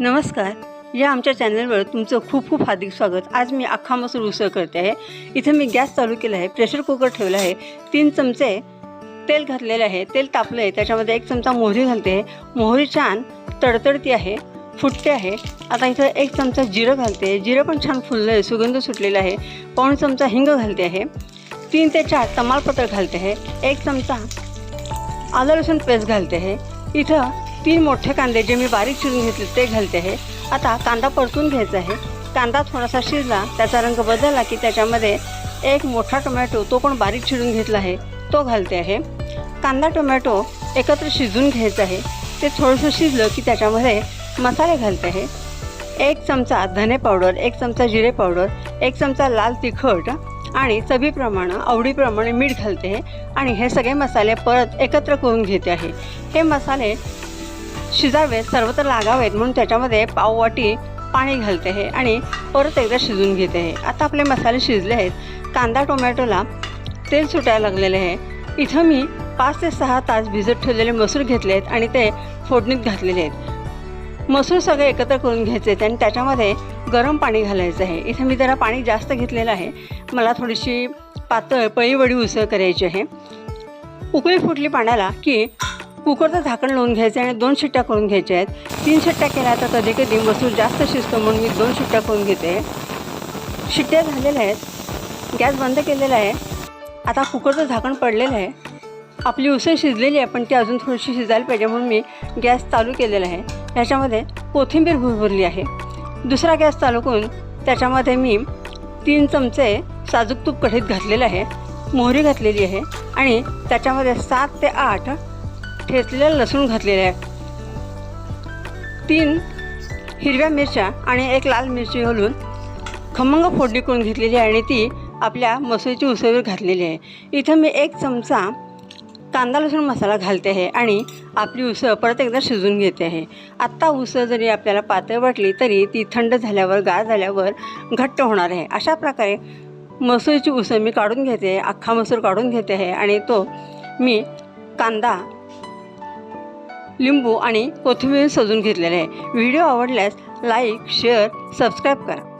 नमस्कार. या आमच्या चॅनलवर तुमचं खूप खूप हार्दिक स्वागत. आज मी अख्खा मसूर उसळ करते आहे. इथं मी गॅस चालू केला आहे प्रेशर कुकर ठेवलं आहे. तीन चमचे तेल घातलेले आहे. तेल तापलं आहे. त्याच्यामध्ये एक चमचा मोहरी घालते आहे. मोहरी छान तडतडती आहे फुटते आहे. आता इथं एक चमचा जिरं घालते आहे. जिरं पण छान फुललं आहे सुगंध सुटलेला आहे. पाऊण चमचा हिंग घालते आहे. तीन ते चार तमालपत्र घालते आहे. एक चमचा आलं लसूण पेस्ट घालते आहे. इथं तीन मोठे कांदे जे मी बारीक चिरून घेतले ते घालते आहे आता कांदा परतून घ्यायचा आहे. कांदा थोडासा शिजला त्याचा रंग बदलला की त्याच्यामध्ये एक मोठा टोमॅटो तो पण बारीक चिरून घेतला आहे तो घालते आहे. कांदा टोमॅटो एकत्र शिजून घ्यायचं आहे. ते थोडंसं शिजलं की त्याच्यामध्ये मसाले घालते आहे. एक चमचा धने पावडर एक चमचा जिरे पावडर एक चमचा लाल तिखट आणि चवीप्रमाणे आवडीप्रमाणे मीठ घालते आहे. आणि हे सगळे मसाले परत एकत्र करून घेते आहे. हे मसाले शिजावेत सर्वत्र लागावेत म्हणून त्याच्यामध्ये पाववाटी पाणी घालते आहे आणि परत एकदा शिजून घेते आहे आता आपले मसाले शिजले आहेत. कांदा टोमॅटोला तेल सुटायला लागलेले आहे. इथं मी पाच ते सहा तास भिजत ठेवलेले मसूर घेतले आहेत आणि ते फोडणीत घातलेले आहेत. मसूर सगळे एकत्र करून घ्यायचे आहेत आणि त्याच्यामध्ये गरम पाणी घालायचं आहे. इथं मी जरा पाणी जास्त घेतलेलं आहे. मला थोडीशी पातळ पळीवडी उसळ करायची आहे. उकळी फुटली पाण्याला की कुकरचं झाकण लावून घ्यायचं आणि दोन शिट्ट्या करून घ्यायच्या आहेत. तीन शिट्ट्या केल्या तर कधी कधी मसूर जास्त शिजतो म्हणून मी दोन शिट्ट्या करून घेते. शिट्ट्या झालेल्या आहेत. गॅस बंद केलेला आहे. आता कुकरचं झाकण पडलेलं आहे. आपली उसळ शिजलेली आहे पण ती अजून थोडीशी शिजायला पाहिजे म्हणून मी गॅस चालू केलेला आहे. ह्याच्यामध्ये कोथिंबीर भुरभुरली आहे. दुसरा गॅस चालू करून त्याच्यामध्ये मी तीन चमचे साजूक तूप कढीत घातलेलं आहे. मोहरी घातलेली आहे आणि त्याच्यामध्ये सात ते आठ ठेचलेलं लसूण घातलेलं आहे. तीन हिरव्या मिरच्या आणि एक लाल मिरची घालून खमंग फोडणी करून घेतलेली आहे आणि ती आपल्या मसुरीची उसळीवर घातलेली आहे. इथं मी एक चमचा कांदा लसूण मसाला घालते आहे आणि आपली उसळ परत एकदा शिजून घेते आहे. आत्ता उसळ जरी आपल्याला पातळ वाटली तरी ती थंड झाल्यावर गार झाल्यावर घट्ट होणार आहे. अशा प्रकारे मसूरची उसळ मी काढून घेते आहे अख्खा मसूर काढून घेते आहे आणि तो मी कांदा लिंबू आणि कोथिंबीर सजून घेतलेले आहे. व्हिडिओ आवडल्यास लाईक शेअर सबस्क्राईब करा.